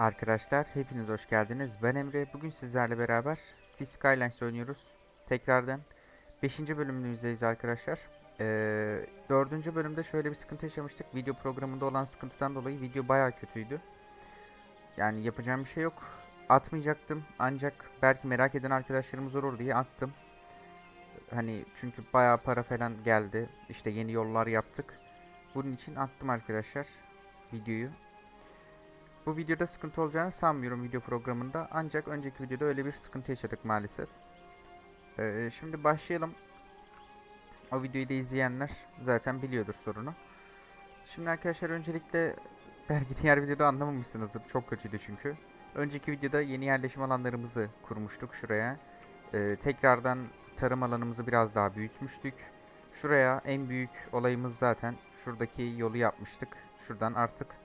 Arkadaşlar hepiniz hoş geldiniz. Ben Emre. Bugün sizlerle beraber City Skylines oynuyoruz. Tekrardan 5. bölümümüzdeyiz arkadaşlar. Ee, 4. bölümde şöyle bir sıkıntı yaşamıştık. Video programında olan sıkıntıdan dolayı video bayağı kötüydü. Yani yapacağım bir şey yok. Atmayacaktım ancak belki merak eden arkadaşlarımız olur diye attım. Hani çünkü bayağı para falan geldi. İşte yeni yollar yaptık. Bunun için attım arkadaşlar videoyu. Bu videoda sıkıntı olacağını sanmıyorum video programında. Ancak önceki videoda öyle bir sıkıntı yaşadık maalesef. Ee, şimdi başlayalım. O videoyu da izleyenler zaten biliyordur sorunu. Şimdi arkadaşlar öncelikle belki diğer videoda anlamamışsınızdır. Çok kötüydü çünkü. Önceki videoda yeni yerleşim alanlarımızı kurmuştuk şuraya. Ee, tekrardan tarım alanımızı biraz daha büyütmüştük. Şuraya en büyük olayımız zaten şuradaki yolu yapmıştık. Şuradan artık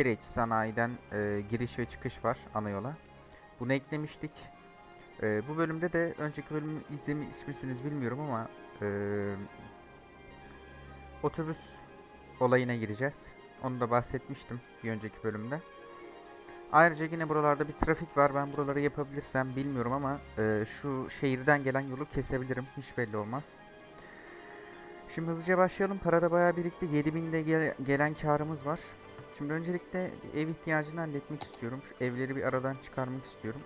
direkt sanayiden e, giriş ve çıkış var ana yola. Bunu eklemiştik. E, bu bölümde de önceki bölümü izlemiş misiniz bilmiyorum ama e, otobüs olayına gireceğiz. Onu da bahsetmiştim bir önceki bölümde. Ayrıca yine buralarda bir trafik var. Ben buraları yapabilirsem bilmiyorum ama e, şu şehirden gelen yolu kesebilirim. Hiç belli olmaz. Şimdi hızlıca başlayalım. Para da bayağı birikti. 7000'de gel- gelen karımız var. Şimdi öncelikle ev ihtiyacını halletmek istiyorum. Şu evleri bir aradan çıkarmak istiyorum.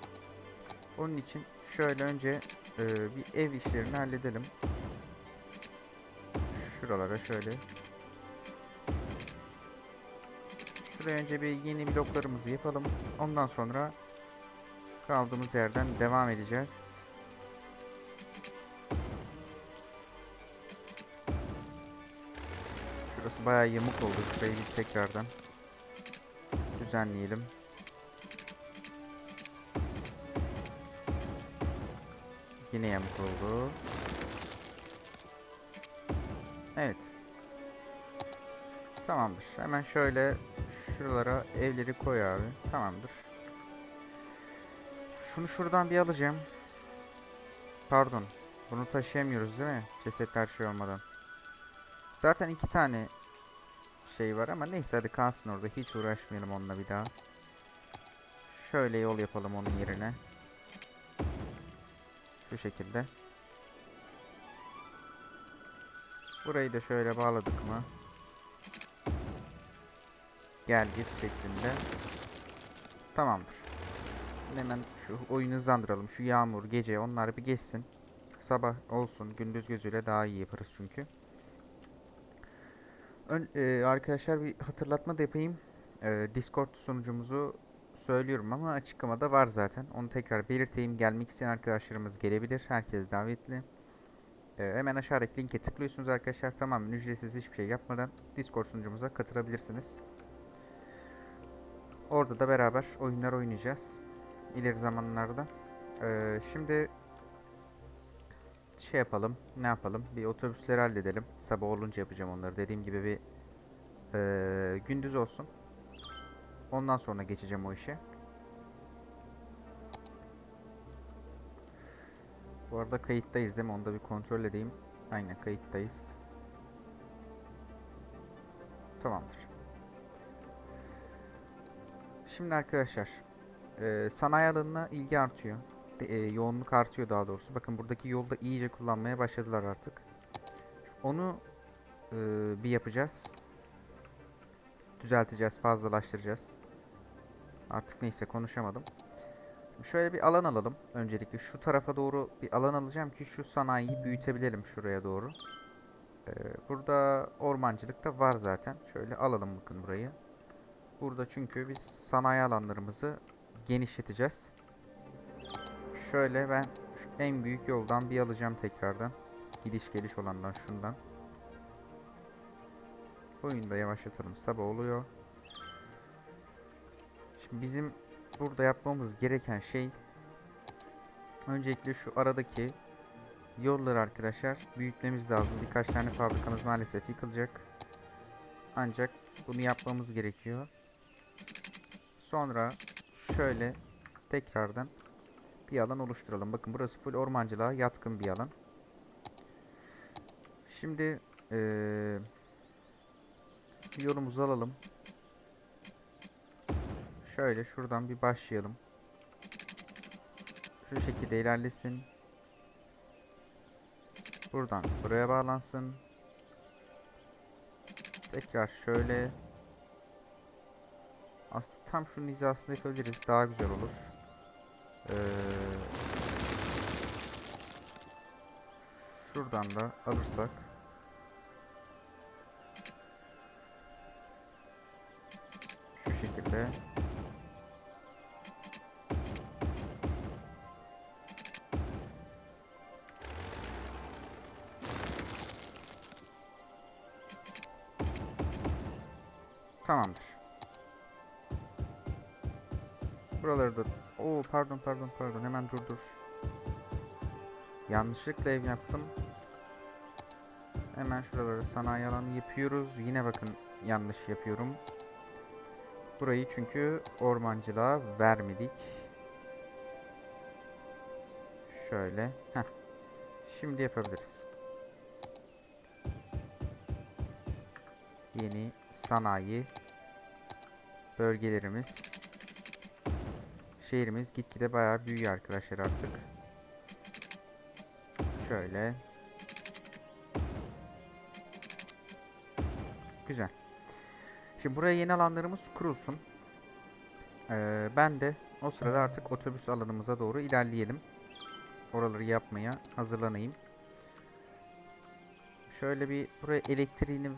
Onun için şöyle önce e, bir ev işlerini halledelim. Şuralara şöyle. Şuraya önce bir yeni bloklarımızı yapalım. Ondan sonra kaldığımız yerden devam edeceğiz. Şurası bayağı yamuk oldu. Şurayı bir tekrardan düzenleyelim. Yine yamuk oldu. Evet. Tamamdır. Hemen şöyle şuralara evleri koy abi. Tamamdır. Şunu şuradan bir alacağım. Pardon. Bunu taşıyamıyoruz değil mi? Cesetler şey olmadan. Zaten iki tane şey var ama neyse hadi kalsın orada. Hiç uğraşmayalım onunla bir daha. Şöyle yol yapalım onun yerine. Şu şekilde. Burayı da şöyle bağladık mı? Gel git şeklinde. Tamamdır. Hemen şu oyunu hızlandıralım. Şu yağmur, gece onlar bir geçsin. Sabah olsun. Gündüz gözüyle daha iyi yaparız çünkü. Ön, e, arkadaşlar bir hatırlatma da yapayım. E, Discord sunucumuzu söylüyorum ama açıklamada var zaten. Onu tekrar belirteyim. Gelmek isteyen arkadaşlarımız gelebilir. Herkes davetli. E, hemen aşağıdaki linke tıklıyorsunuz arkadaşlar. Tamamen ücretsiz hiçbir şey yapmadan Discord sunucumuza katılabilirsiniz. Orada da beraber oyunlar oynayacağız. İleri zamanlarda. E, şimdi şey yapalım. Ne yapalım? Bir otobüsleri halledelim. Sabah olunca yapacağım onları. Dediğim gibi bir eee, gündüz olsun. Ondan sonra geçeceğim o işe. Bu arada kayıttayız değil mi? Onu da bir kontrol edeyim. Aynen kayıttayız. Tamamdır. Şimdi arkadaşlar eee sanayi alanına ilgi artıyor e, yoğunluk artıyor daha doğrusu. Bakın buradaki yolda iyice kullanmaya başladılar artık. Onu e, bir yapacağız. Düzelteceğiz, fazlalaştıracağız. Artık neyse konuşamadım. Şöyle bir alan alalım. Öncelikle şu tarafa doğru bir alan alacağım ki şu sanayiyi büyütebilelim şuraya doğru. E, burada ormancılık da var zaten. Şöyle alalım bakın burayı. Burada çünkü biz sanayi alanlarımızı genişleteceğiz. Şöyle ben şu en büyük yoldan bir alacağım tekrardan. Gidiş geliş olandan şundan. Oyunu da yavaşlatalım. Sabah oluyor. Şimdi bizim burada yapmamız gereken şey öncelikle şu aradaki yolları arkadaşlar büyütmemiz lazım. Birkaç tane fabrikamız maalesef yıkılacak. Ancak bunu yapmamız gerekiyor. Sonra şöyle tekrardan bir alan oluşturalım. Bakın burası full ormancılığa yatkın bir alan. Şimdi eee yolumuzu alalım. şöyle şuradan bir başlayalım. Şu şekilde ilerlesin. Buradan buraya bağlansın. Tekrar şöyle. Aslında tam şunun hizasında yapabiliriz. Daha güzel olur. Ee, şuradan da alırsak. Şu şekilde. Tamamdır. Buraları. Oo pardon pardon pardon hemen dur dur. Yanlışlıkla ev yaptım. Hemen şuraları sanayi alanı yapıyoruz. Yine bakın yanlış yapıyorum. Burayı çünkü ormancılığa vermedik. Şöyle. Heh. Şimdi yapabiliriz. Yeni sanayi bölgelerimiz şehrimiz gitgide bayağı büyüyor arkadaşlar artık. Şöyle. Güzel. Şimdi buraya yeni alanlarımız kurulsun. Ee, ben de o sırada artık otobüs alanımıza doğru ilerleyelim. Oraları yapmaya hazırlanayım. Şöyle bir buraya elektriğini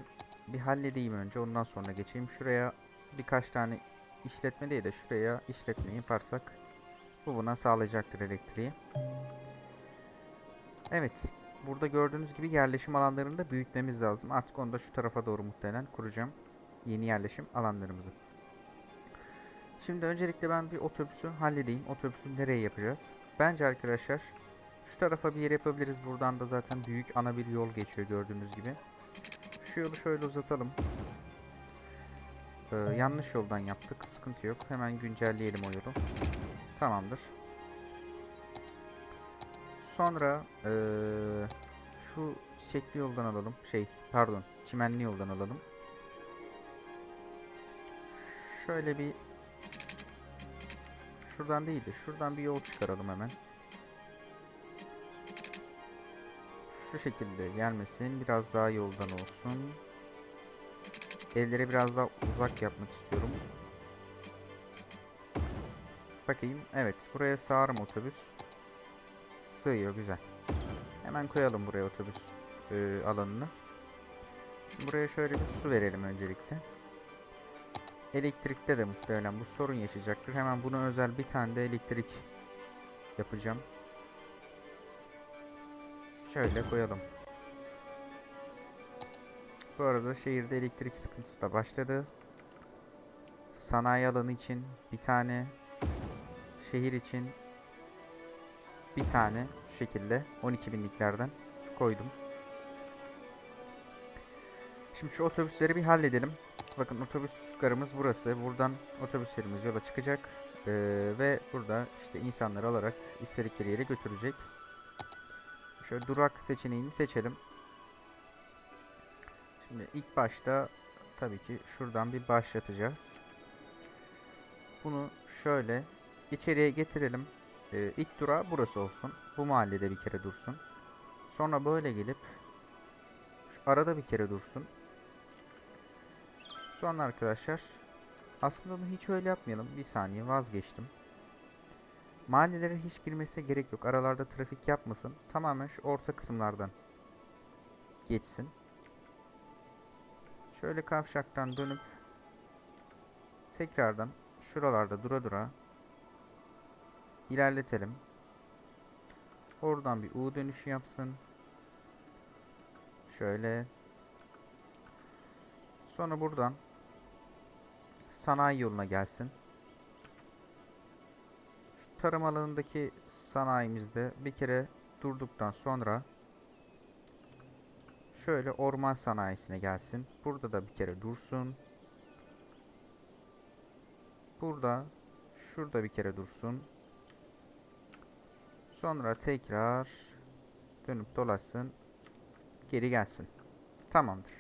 bir halledeyim önce. Ondan sonra geçeyim. Şuraya birkaç tane işletme değil de şuraya işletme yaparsak bu buna sağlayacaktır elektriği. Evet. Burada gördüğünüz gibi yerleşim alanlarını da büyütmemiz lazım. Artık onu da şu tarafa doğru muhtemelen kuracağım. Yeni yerleşim alanlarımızı. Şimdi öncelikle ben bir otobüsü halledeyim. Otobüsü nereye yapacağız? Bence arkadaşlar şu tarafa bir yer yapabiliriz. Buradan da zaten büyük ana bir yol geçiyor gördüğünüz gibi. Şu yolu şöyle uzatalım. Ee, yanlış yoldan yaptık. Sıkıntı yok. Hemen güncelleyelim o yolu. Tamamdır. Sonra ee, şu çiçekli yoldan alalım. Şey pardon çimenli yoldan alalım. Şöyle bir şuradan değil de şuradan bir yol çıkaralım hemen. Şu şekilde gelmesin. Biraz daha yoldan olsun. Evlere biraz daha uzak yapmak istiyorum. Bakayım. Evet. Buraya sığar mı otobüs? Sığıyor. Güzel. Hemen koyalım buraya otobüs e, alanını. Buraya şöyle bir su verelim öncelikle. Elektrikte de muhtemelen bu sorun yaşayacaktır. Hemen buna özel bir tane de elektrik yapacağım. Şöyle koyalım. Bu arada şehirde elektrik sıkıntısı da başladı. Sanayi alanı için bir tane, şehir için bir tane şu şekilde 12 binliklerden koydum. Şimdi şu otobüsleri bir halledelim. Bakın otobüs garımız burası. Buradan otobüslerimiz yola çıkacak. Ee, ve burada işte insanları alarak istedikleri yere götürecek. Şöyle durak seçeneğini seçelim. Şimdi ilk başta tabii ki şuradan bir başlatacağız. Bunu şöyle içeriye getirelim. Ee, ilk durağı burası olsun. Bu mahallede bir kere dursun. Sonra böyle gelip şu arada bir kere dursun. Sonra arkadaşlar aslında bunu hiç öyle yapmayalım. Bir saniye vazgeçtim. Mahallelere hiç girmesine gerek yok. Aralarda trafik yapmasın. Tamamen şu orta kısımlardan geçsin. Şöyle kavşaktan dönüp tekrardan şuralarda dura dura ilerletelim. Oradan bir U dönüşü yapsın. Şöyle. Sonra buradan sanayi yoluna gelsin. Şu tarım alanındaki sanayimizde bir kere durduktan sonra şöyle orman sanayisine gelsin. Burada da bir kere dursun. Burada şurada bir kere dursun. Sonra tekrar dönüp dolaşsın. Geri gelsin. Tamamdır.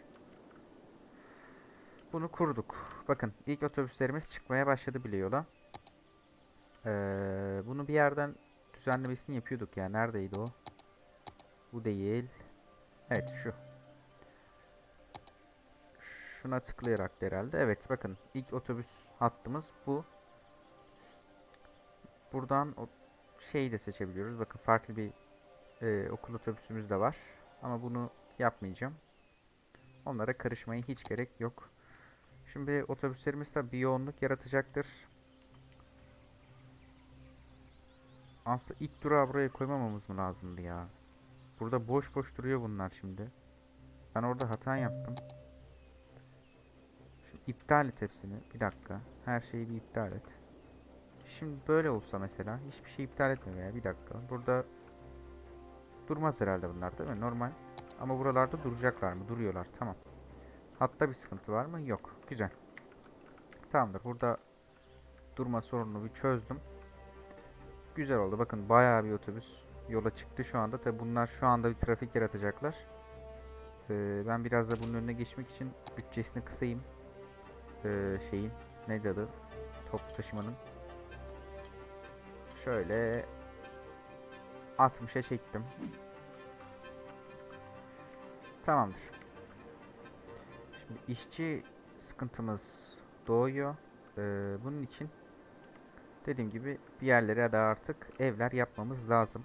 Bunu kurduk. Bakın ilk otobüslerimiz çıkmaya başladı bile yola. Ee, bunu bir yerden düzenlemesini yapıyorduk ya. Neredeydi o? Bu değil. Evet şu. Şuna tıklayarak herhalde. Evet bakın ilk otobüs hattımız bu. Buradan o şeyi de seçebiliyoruz. Bakın farklı bir e, okul otobüsümüz de var. Ama bunu yapmayacağım. Onlara karışmaya hiç gerek yok. Şimdi otobüslerimiz de bir yoğunluk yaratacaktır. Aslında ilk durağı buraya koymamamız mı lazımdı ya? Burada boş boş duruyor bunlar şimdi. Ben orada hata yaptım. İptal et hepsini. Bir dakika. Her şeyi bir iptal et. Şimdi böyle olsa mesela hiçbir şey iptal etme veya bir dakika. Burada durmaz herhalde bunlar değil mi? Normal. Ama buralarda duracaklar mı? Duruyorlar. Tamam. Hatta bir sıkıntı var mı? Yok. Güzel. Tamamdır. Burada durma sorununu bir çözdüm. Güzel oldu. Bakın bayağı bir otobüs yola çıktı şu anda. Tabi bunlar şu anda bir trafik yaratacaklar. Ee, ben biraz da bunun önüne geçmek için bütçesini kısayım. Ee, şeyin neydi adı? Toplu taşımanın. Şöyle 60'a çektim. Tamamdır. Şimdi işçi sıkıntımız doğuyor. Ee, bunun için dediğim gibi bir yerlere de artık evler yapmamız lazım.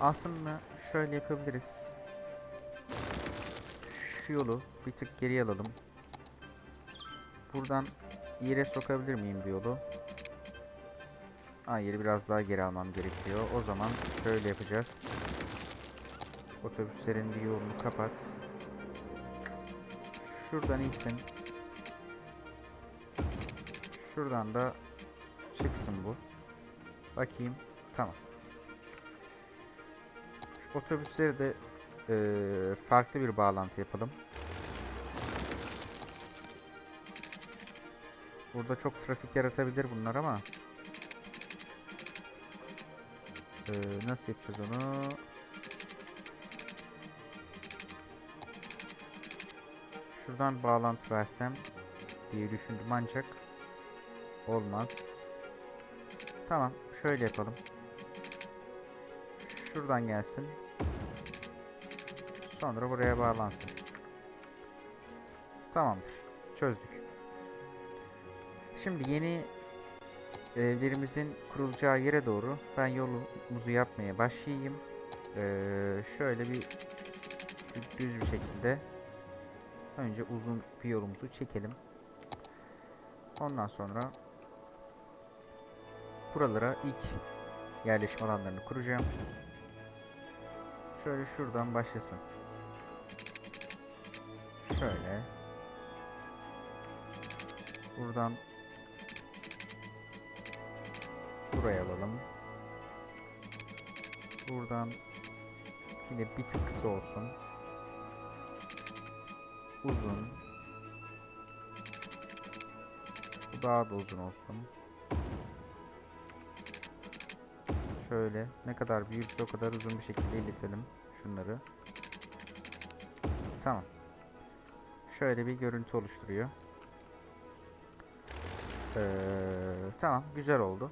Aslında şöyle yapabiliriz. Şu yolu bir tık geriye alalım. Buradan yere sokabilir miyim bu yolu? Hayır biraz daha geri almam gerekiyor. O zaman şöyle yapacağız. Otobüslerin bir yolunu kapat. Şuradan insin. Şuradan da çıksın bu. Bakayım. Tamam. Şu otobüsleri de eee, farklı bir bağlantı yapalım. Burada çok trafik yaratabilir bunlar ama eee, nasıl yapacağız onu? Şuradan bağlantı versem diye düşündüm ancak olmaz. Tamam, şöyle yapalım. Şuradan gelsin. Sonra buraya bağlansın. Tamamdır. Çözdük. Şimdi yeni evlerimizin kurulacağı yere doğru ben yolumuzu yapmaya başlayayım. Ee, şöyle bir dü- düz bir şekilde önce uzun bir yolumuzu çekelim. Ondan sonra buralara ilk yerleşim alanlarını kuracağım. Şöyle şuradan başlasın. Şöyle. Buradan buraya alalım. Buradan yine bir tık kısa olsun. Uzun. Bu daha da uzun olsun. Şöyle ne kadar büyürse o kadar uzun bir şekilde iletelim şunları. Tamam. Şöyle bir görüntü oluşturuyor. Ee, tamam güzel oldu.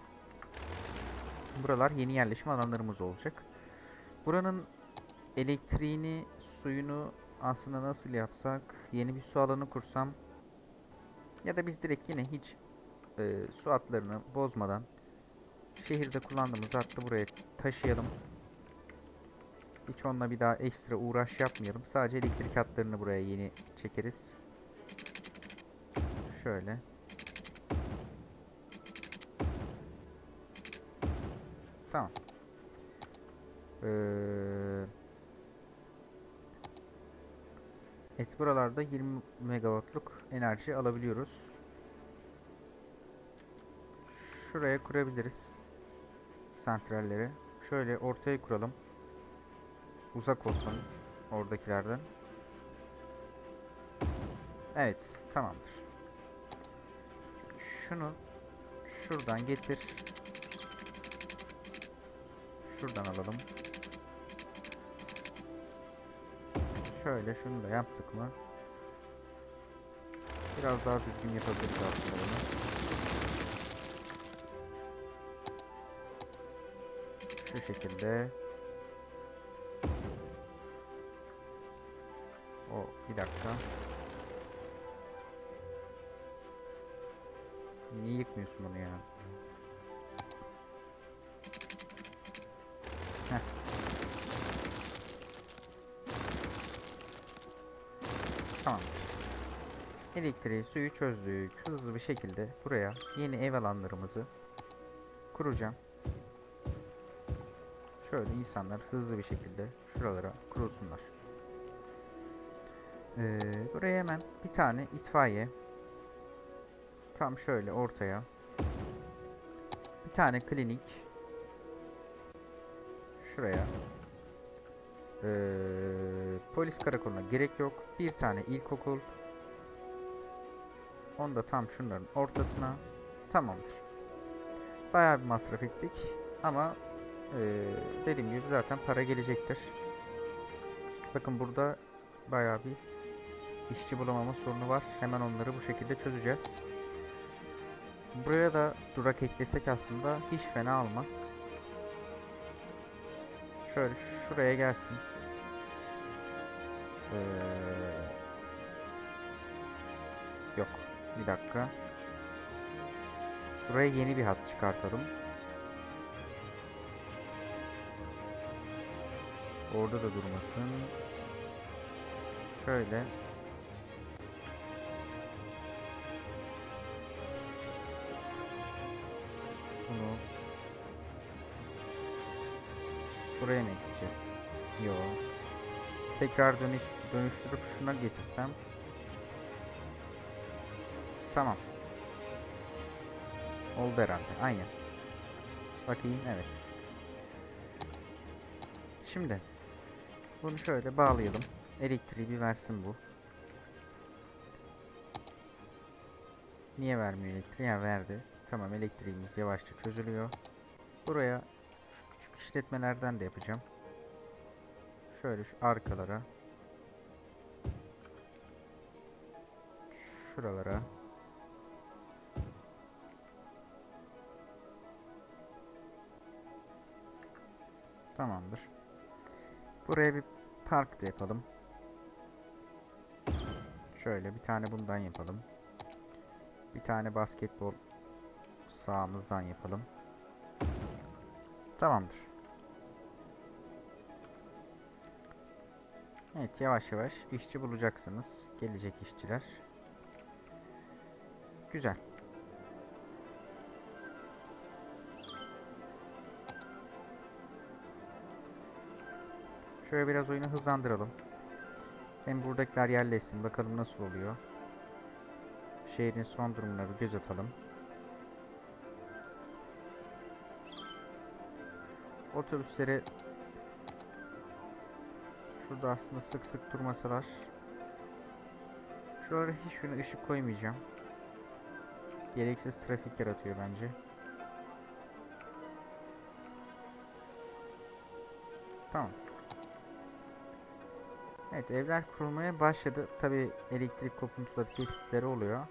Buralar yeni yerleşim alanlarımız olacak. Buranın elektriğini, suyunu aslında nasıl yapsak? Yeni bir su alanı kursam ya da biz direkt yine hiç e, su hatlarını bozmadan şehirde kullandığımız hattı buraya taşıyalım. Hiç onunla bir daha ekstra uğraş yapmayalım. Sadece elektrik hatlarını buraya yeni çekeriz. Şöyle. Tamam. Ee, evet buralarda 20 megawattlık enerji alabiliyoruz. Şuraya kurabiliriz. Santralleri. Şöyle ortaya kuralım. Uzak olsun oradakilerden. Evet, tamamdır. Şunu şuradan getir. Şuradan alalım. Şöyle şunu da yaptık mı? Biraz daha düzgün yapabiliriz aslında bunu. Şu şekilde. O bir dakika. Niye yıkmıyorsun onu ya? Elektriği, suyu çözdük. Hızlı bir şekilde buraya yeni ev alanlarımızı kuracağım. Şöyle insanlar hızlı bir şekilde şuralara kurulsunlar. Ee, buraya hemen bir tane itfaiye tam şöyle ortaya bir tane klinik şuraya ee, polis karakoluna gerek yok bir tane ilkokul onu da tam şunların ortasına tamamdır bayağı bir masraf ettik ama ee, dediğim gibi zaten para gelecektir bakın burada bayağı bir işçi bulamama sorunu var. Hemen onları bu şekilde çözeceğiz. Buraya da durak eklesek aslında hiç fena olmaz. Şöyle şuraya gelsin. Ee, yok. Bir dakika. Buraya yeni bir hat çıkartalım. Orada da durmasın. Şöyle. Bunu buraya mı ekleyeceğiz? Yo. Tekrar dönüş dönüştürüp şuna getirsem. Tamam. Oldu herhalde. Aynen. Bakayım evet. Şimdi bunu şöyle bağlayalım. Elektriği bir versin bu. Niye vermiyor elektriği? Ya verdi. Tamam elektriğimiz yavaşça çözülüyor. Buraya şu küçük işletmelerden de yapacağım. Şöyle şu arkalara. Şuralara. Tamamdır. Buraya bir park da yapalım. Şöyle bir tane bundan yapalım. Bir tane basketbol sağımızdan yapalım. Tamamdır. Evet yavaş yavaş işçi bulacaksınız. Gelecek işçiler. Güzel. Şöyle biraz oyunu hızlandıralım. Hem buradakiler yerleşsin. Bakalım nasıl oluyor. Şehrin son durumuna bir göz atalım. Otobüsleri şurada aslında sık sık durmasalar şuralara hiçbirine ışık koymayacağım. Gereksiz trafik yaratıyor bence. Tamam. Evet evler kurulmaya başladı. Tabi elektrik kopuntuları kesitleri oluyor.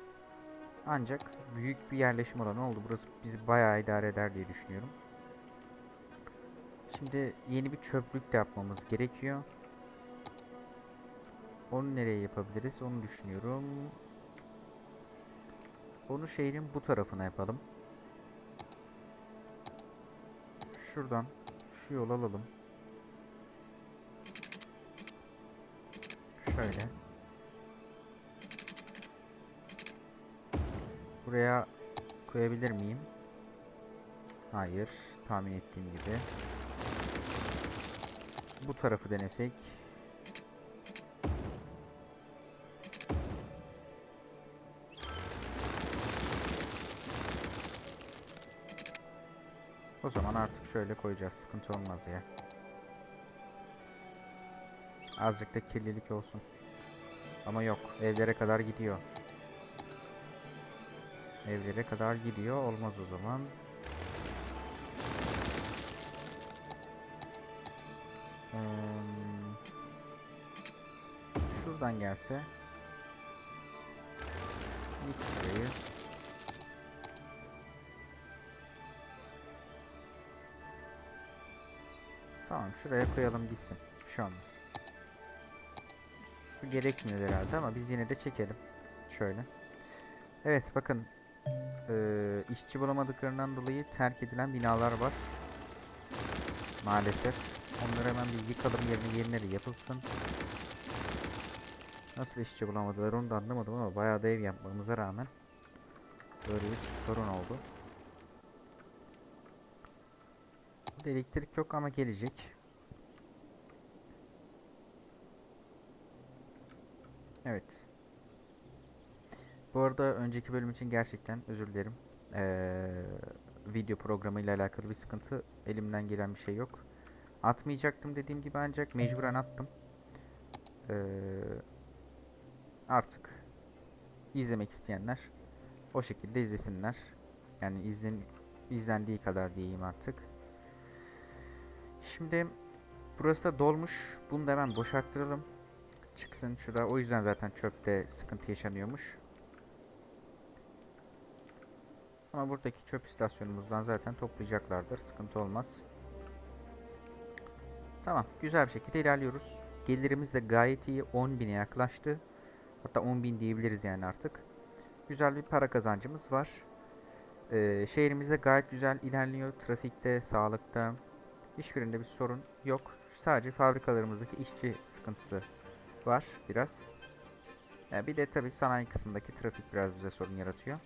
Ancak büyük bir yerleşim alanı oldu. Burası bizi bayağı idare eder diye düşünüyorum. Şimdi yeni bir çöplük de yapmamız gerekiyor. Onu nereye yapabiliriz onu düşünüyorum. Onu şehrin bu tarafına yapalım. Şuradan şu yol alalım. Şöyle. Buraya koyabilir miyim? Hayır. Tahmin ettiğim gibi. Bu tarafı denesek. O zaman artık şöyle koyacağız. Sıkıntı olmaz ya. Azıcık da kirlilik olsun. Ama yok. Evlere kadar gidiyor. Evlere kadar gidiyor. Olmaz o zaman. Hmm. Şuradan gelse. Yık şurayı. Tamam şuraya koyalım gitsin. Bir şey olmaz. Su gerekmiyor herhalde ama biz yine de çekelim. Şöyle. Evet bakın. Eee işçi bulamadıklarından dolayı terk edilen binalar var. Maalesef. Onları hemen bir yıkalım yerine yenileri yapılsın. Nasıl işçi bulamadılar onu da anlamadım ama bayağı da ev yapmamıza rağmen böyle bir sorun oldu. Elektrik yok ama gelecek. Evet. Bu arada önceki bölüm için gerçekten özür dilerim. Ee, video programı ile alakalı bir sıkıntı elimden gelen bir şey yok. Atmayacaktım dediğim gibi ancak mecburen attım. Ee, artık izlemek isteyenler o şekilde izlesinler. Yani izlen izlendiği kadar diyeyim artık. Şimdi burası da dolmuş. Bunu da hemen boşalttıralım. Çıksın şurada. O yüzden zaten çöpte sıkıntı yaşanıyormuş. Ama buradaki çöp istasyonumuzdan zaten toplayacaklardır. Sıkıntı olmaz. Tamam. Güzel bir şekilde ilerliyoruz. Gelirimiz de gayet iyi. 10.000'e yaklaştı. Hatta 10.000 diyebiliriz yani artık. Güzel bir para kazancımız var. Ee, şehrimizde gayet güzel ilerliyor. Trafikte, sağlıkta. Hiçbirinde bir sorun yok. Sadece fabrikalarımızdaki işçi sıkıntısı var biraz. Ya bir de tabii sanayi kısmındaki trafik biraz bize sorun yaratıyor.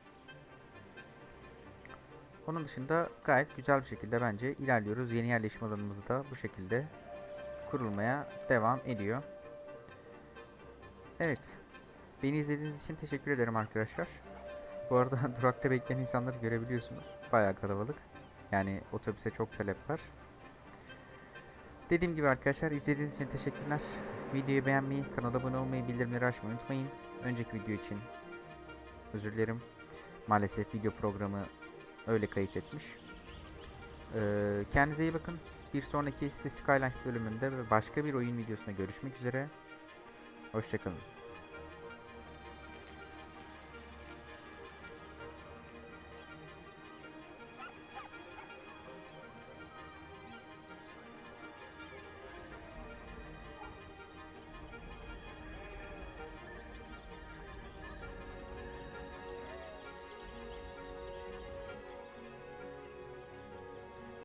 Onun dışında gayet güzel bir şekilde bence ilerliyoruz. Yeni yerleşim alanımız da bu şekilde kurulmaya devam ediyor. Evet. Beni izlediğiniz için teşekkür ederim arkadaşlar. Bu arada durakta bekleyen insanları görebiliyorsunuz. Bayağı kalabalık. Yani otobüse çok talep var. Dediğim gibi arkadaşlar izlediğiniz için teşekkürler. Videoyu beğenmeyi, kanala abone olmayı, bildirimleri açmayı unutmayın. Önceki video için özür dilerim. Maalesef video programı öyle kayıt etmiş. Ee, kendinize iyi bakın. Bir sonraki City Skylines bölümünde ve başka bir oyun videosunda görüşmek üzere. Hoşçakalın.